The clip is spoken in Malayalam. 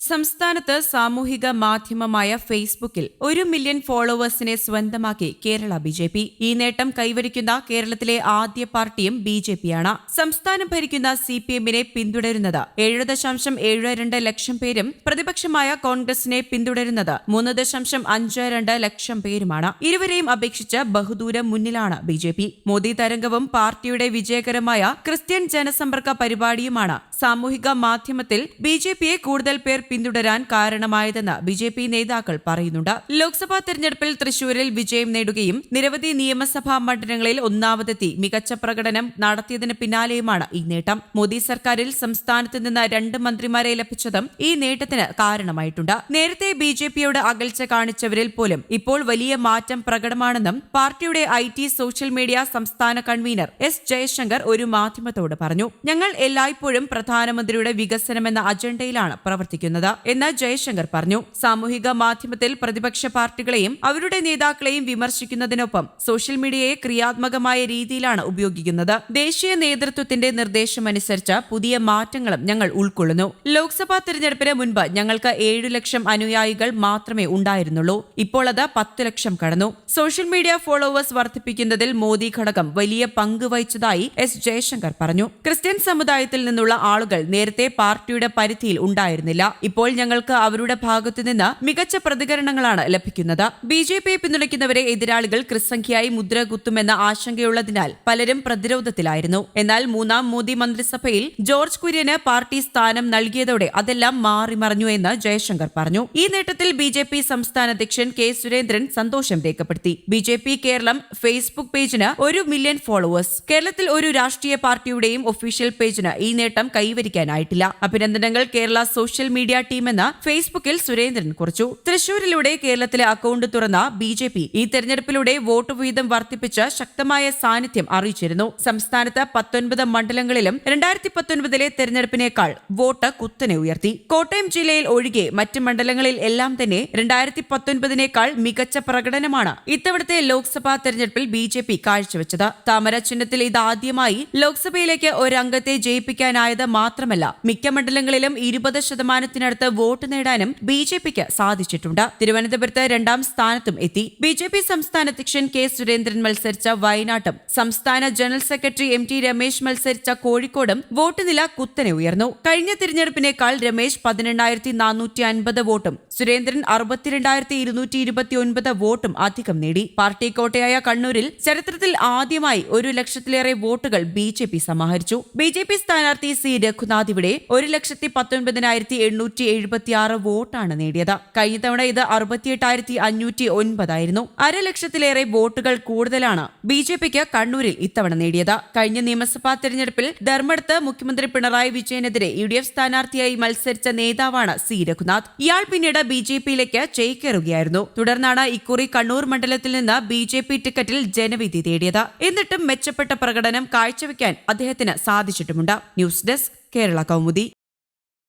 സംസ്ഥാനത്ത് സാമൂഹിക മാധ്യമമായ ഫേസ്ബുക്കിൽ ഒരു മില്യൺ ഫോളോവേഴ്സിനെ സ്വന്തമാക്കി കേരള ബി ജെ പി. ഈ നേട്ടം കൈവരിക്കുന്ന കേരളത്തിലെ ആദ്യ പാർട്ടിയും ബി ജെ പിയാണ്. സംസ്ഥാനം ഭരിക്കുന്ന സി പി എമ്മിനെ പിന്തുടരുന്നത് ഏഴ് ദശാംശം ഏഴ് രണ്ട് ലക്ഷം പേരും പ്രതിപക്ഷമായ കോൺഗ്രസിനെ പിന്തുടരുന്നത് മൂന്ന് ദശാംശം അഞ്ച് രണ്ട് ലക്ഷം പേരുമാണ്. ഇരുവരെയും അപേക്ഷിച്ച് ബഹുദൂരം മുന്നിലാണ് ബി ജെ പി. മോദി തരംഗവും പാർട്ടിയുടെ വിജയകരമായ ക്രിസ്ത്യൻ ജനസമ്പർക്ക പരിപാടിയുമാണ് സാമൂഹിക മാധ്യമത്തിൽ ബി ജെ പിയെ കൂടുതൽ പേർ പിന്തുടരാൻ കാരണമായതെന്ന് ബി ജെ പി നേതാക്കൾ പറയുന്നുണ്ട്. ലോക്സഭാ തെരഞ്ഞെടുപ്പിൽ തൃശൂരിൽ വിജയം നേടുകയും നിരവധി നിയമസഭാ മണ്ഡലങ്ങളിൽ ഒന്നാമതെത്തി മികച്ച പ്രകടനം നടത്തിയതിന് പിന്നാലെയുമാണ് ഈ നേട്ടം. മോദി സർക്കാരിൽ സംസ്ഥാനത്ത് നിന്ന് രണ്ട് മന്ത്രിമാരെ ലഭിച്ചതും ഈ നേട്ടത്തിന് കാരണമായിട്ടുണ്ട്. നേരത്തെ ബി ജെ പിയോട് അകൽച്ച കാണിച്ചവരിൽ പോലും ഇപ്പോൾ വലിയ മാറ്റം പ്രകടമാണെന്നും പാർട്ടിയുടെ ഐ ടി സോഷ്യൽ മീഡിയ സംസ്ഥാന കൺവീനർ എസ് ജയശങ്കർ ഒരു മാധ്യമത്തോട് പറഞ്ഞു. ഞങ്ങൾ എല്ലായ്പ്പോഴും പ്രധാനമന്ത്രിയുടെ വികസനമെന്ന അജണ്ടയിലാണ് പ്രവർത്തിക്കുന്നത്. എന്ന് ജയശങ്കർ പറഞ്ഞു സാമൂഹിക മാധ്യമത്തിൽ പ്രതിപക്ഷ പാർട്ടികളെയും അവരുടെ നേതാക്കളെയും വിമർശിക്കുന്നതിനൊപ്പം സോഷ്യൽ മീഡിയയെ ക്രിയാത്മകമായ രീതിയിലാണ് ഉപയോഗിക്കുന്നത്. ദേശീയ നേതൃത്വത്തിന്റെ നിർദ്ദേശമനുസരിച്ച് പുതിയ മാറ്റങ്ങളും ഞങ്ങൾ ഉൾക്കൊള്ളുന്നു. ലോക്സഭാ തെരഞ്ഞെടുപ്പിന് മുൻപ് ഞങ്ങൾക്ക് ഏഴു ലക്ഷം അനുയായികൾ മാത്രമേ ഉണ്ടായിരുന്നുള്ളൂ. ഇപ്പോൾ അത് പത്ത് ലക്ഷം കടന്നു. സോഷ്യൽ മീഡിയ ഫോളോവേഴ്സ് വർദ്ധിപ്പിക്കുന്നതിൽ മോദി ഘടകം വലിയ പങ്ക് വഹിച്ചതായി എസ് ജയശങ്കർ പറഞ്ഞു. ക്രിസ്ത്യൻ സമുദായത്തിൽ നിന്നുള്ള ആളുകൾ നേരത്തെ പാർട്ടിയുടെ പരിധിയിൽ ഉണ്ടായിരുന്നില്ല. ഇപ്പോൾ ഞങ്ങൾക്ക് അവരുടെ ഭാഗത്തുനിന്ന് മികച്ച പ്രതികരണങ്ങളാണ് ലഭിക്കുന്നത്. ബി ജെ പിയെ പിന്തുണയ്ക്കുന്നവരെ എതിരാളികൾ ക്രിസ്സംഖ്യയായി മുദ്ര കുത്തുമെന്ന ആശങ്കയുള്ളതിനാൽ പലരും പ്രതിരോധത്തിലായിരുന്നു. എന്നാൽ മൂന്നാം മോദി മന്ത്രിസഭയിൽ ജോർജ് കുര്യന് പാർട്ടി സ്ഥാനം നൽകിയതോടെ അതെല്ലാം മാറിമറിഞ്ഞു എന്ന് ജയശങ്കർ പറഞ്ഞു. ഈ നേട്ടത്തിൽ ബി ജെ പി സംസ്ഥാന അധ്യക്ഷൻ കെ സുരേന്ദ്രൻ സന്തോഷം രേഖപ്പെടുത്തി. B J P Keralam Facebook പേജിന് ഒരു മില്യൺ ഫോളോവേഴ്സ്. കേരളത്തിൽ ഒരു രാഷ്ട്രീയ പാർട്ടിയുടെയും ഒഫീഷ്യൽ പേജിന് ഈ നേട്ടം കൈവരിക്കാനായിട്ടില്ല. അഭിനന്ദനങ്ങൾ കേരള സോഷ്യൽ മീഡിയ ടീമെന്ന് ഫേസ്ബുക്കിൽ സുരേന്ദ്രൻ കുറിച്ചു. തൃശൂരിലൂടെ കേരളത്തിലെ അക്കൗണ്ട് തുറന്ന ബി ജെ പി ഈ തെരഞ്ഞെടുപ്പിലൂടെ വോട്ട് വീതം വർദ്ധിപ്പിച്ച് ശക്തമായ സാന്നിധ്യം അറിയിച്ചിരുന്നു. സംസ്ഥാനത്ത് പത്തൊൻപത് മണ്ഡലങ്ങളിലും രണ്ടായിരത്തി പത്തൊൻപതിലെ തെരഞ്ഞെടുപ്പിനേക്കാൾ വോട്ട് കുത്തനെ ഉയർത്തി. കോട്ടയം ജില്ലയിൽ ഒഴികെ മറ്റ് മണ്ഡലങ്ങളിൽ എല്ലാം തന്നെ രണ്ടായിരത്തി പത്തൊൻപതിനേക്കാൾ മികച്ച പ്രകടനമാണ് ഇത്തവണത്തെ ലോക്സഭാ തെരഞ്ഞെടുപ്പിൽ ബി ജെ പി കാഴ്ചവെച്ചത്. താമര ചിഹ്നത്തിൽ ഇതാദ്യമായി ലോക്സഭയിലേക്ക് ഒരംഗത്തെ ജയിപ്പിക്കാനായത് മാത്രമല്ല മിക്ക മണ്ഡലങ്ങളിലും ഇരുപത് ശതമാനത്തിനടുത്ത് വോട്ട് നേടാനും ബി ജെ പിക്ക് സാധിച്ചിട്ടുണ്ട്. തിരുവനന്തപുരത്ത് രണ്ടാം സ്ഥാനത്തും എത്തി. ബി ജെ പി സംസ്ഥാന അധ്യക്ഷൻ കെ സുരേന്ദ്രൻ മത്സരിച്ച വയനാട്ടും സംസ്ഥാന general secretary M T Ramesh മത്സരിച്ച കോഴിക്കോടും വോട്ട് നില കുത്തനെ ഉയർന്നു. കഴിഞ്ഞ തിരഞ്ഞെടുപ്പിനേക്കാൾ രമേശ് പതിനെണ്ണായിരത്തി നാനൂറ്റി അൻപത് വോട്ടും സുരേന്ദ്രൻ അറുപത്തിരണ്ടായിരത്തി ഇരുന്നൂറ്റി ഇരുപത്തി ഒൻപത് വോട്ടും അധികം നേടി. പാർട്ടി കോട്ടയായ കണ്ണൂരിൽ ചരിത്രത്തിൽ ആദ്യമായി ഒരു ലക്ഷത്തിലേറെ വോട്ടുകൾ ബി ജെ പി സമാഹരിച്ചു. ബി ജെ പി സ്ഥാനാർത്ഥി സി രഘുനാഥ് ഇവിടെ ഒരു ലക്ഷത്തി പത്തൊൻപതിനായിരത്തി എണ്ണൂറ്റി എഴുപത്തി ആറ് വോട്ടാണ് നേടിയത്. കഴിഞ്ഞ തവണ ഇത് അറുപത്തിയെട്ടായിരത്തി അഞ്ഞൂറ്റി ഒൻപതായിരുന്നു അര ലക്ഷത്തിലേറെ വോട്ടുകൾ കൂടുതലാണ് ബി ജെ പിക്ക് കണ്ണൂരിൽ ഇത്തവണ നേടിയത്. കഴിഞ്ഞ നിയമസഭാ തെരഞ്ഞെടുപ്പിൽ ധർമ്മടത്ത് മുഖ്യമന്ത്രി പിണറായി വിജയനെതിരെ യു ഡി എഫ് സ്ഥാനാർത്ഥിയായി മത്സരിച്ച നേതാവാണ് സി. രഘുനാഥ്. ഇയാൾ പിന്നീട് ബി ജെ പിയിലേക്ക് ചേക്കേറുകയായിരുന്നു തുടർന്നാണ് ഇക്കുറി കണ്ണൂർ മണ്ഡലത്തിൽ നിന്ന് ബി ജെ പി ടിക്കറ്റിൽ ജനവിധി തേടിയത്. എന്നിട്ടും മെച്ചപ്പെട്ട പ്രകടനം കാഴ്ചവെക്കാൻ അദ്ദേഹത്തിന് സാധിച്ചിട്ടുമുണ്ട്. News desk Kerala Kaumudi.